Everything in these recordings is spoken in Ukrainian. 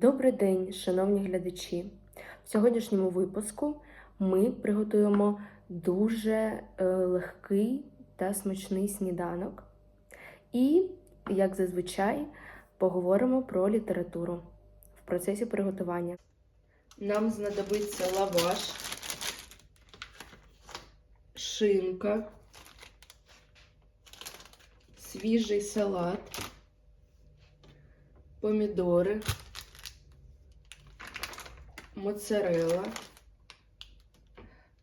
Добрий день, шановні глядачі! В сьогоднішньому випуску ми приготуємо дуже е, легкий та смачний сніданок. І, як зазвичай, поговоримо про літературу в процесі приготування. Нам знадобиться лаваш, шинка, свіжий салат, помідори моцарелла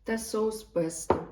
та соус песто.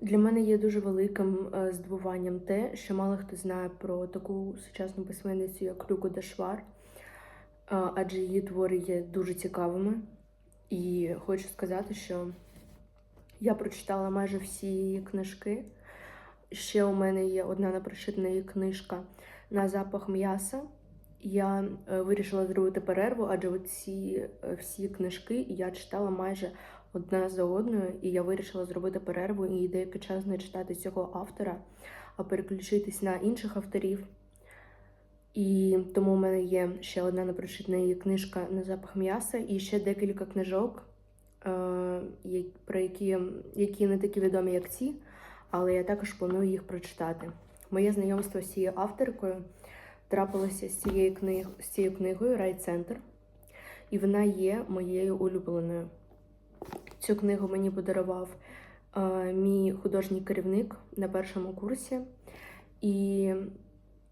Для мене є дуже великим е, здивуванням те, що мало хто знає про таку сучасну письменницю, як Люку Дашвар, е, адже її твори є дуже цікавими. І хочу сказати, що я прочитала майже всі її книжки. Ще у мене є одна непрочитана книжка на запах м'яса. Я е, вирішила зробити перерву, адже ці всі книжки я читала майже одна за одною, і я вирішила зробити перерву і деякий час не читати цього автора, а переключитись на інших авторів. І тому у мене є ще одна непрочитана книжка на запах м'яса, і ще декілька книжок, е, про які, які не такі відомі, як ці, але я також планую їх прочитати. Моє знайомство з цією авторкою трапилося з цією, книг, з цією книгою Райцентр, і вона є моєю улюбленою. Цю книгу мені подарував е, мій художній керівник на першому курсі, і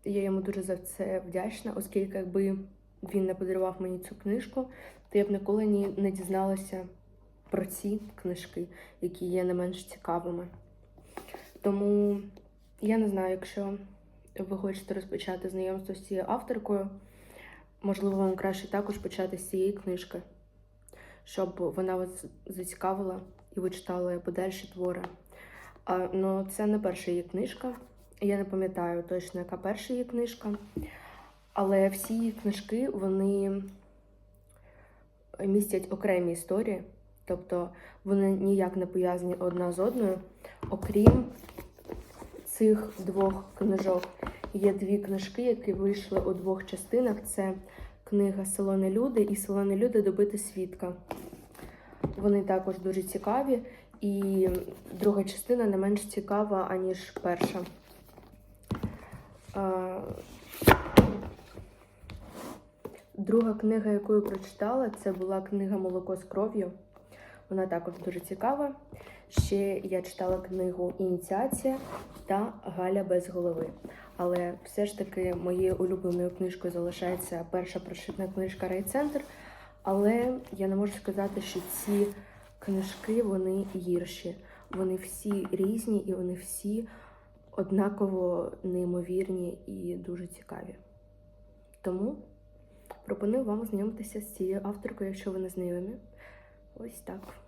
я йому дуже за це вдячна, оскільки якби він не подарував мені цю книжку, то я б ніколи ні, не дізналася про ці книжки, які є не менш цікавими. Тому я не знаю, якщо ви хочете розпочати знайомство з цією авторкою, можливо, вам краще також почати з цієї книжки щоб вона вас зацікавила і ви читали подальші твори. А, ну, це не перша її книжка. Я не пам'ятаю точно, яка перша її книжка. Але всі її книжки вони містять окремі історії, тобто вони ніяк не пов'язані одна з одною. Окрім цих двох книжок, є дві книжки, які вийшли у двох частинах. Це книга Село люди і Село люди добити свідка. Вони також дуже цікаві, і друга частина не менш цікава, аніж перша. Друга книга, яку я прочитала, це була книга Молоко з кров'ю. Вона також дуже цікава. Ще я читала книгу Ініціація та Галя без голови. Але все ж таки моєю улюбленою книжкою залишається перша прошитна книжка Райцентр. Але я не можу сказати, що ці книжки вони гірші. Вони всі різні і вони всі однаково неймовірні і дуже цікаві. Тому пропоную вам ознайомитися з цією авторкою, якщо ви не знайомі. Ось так.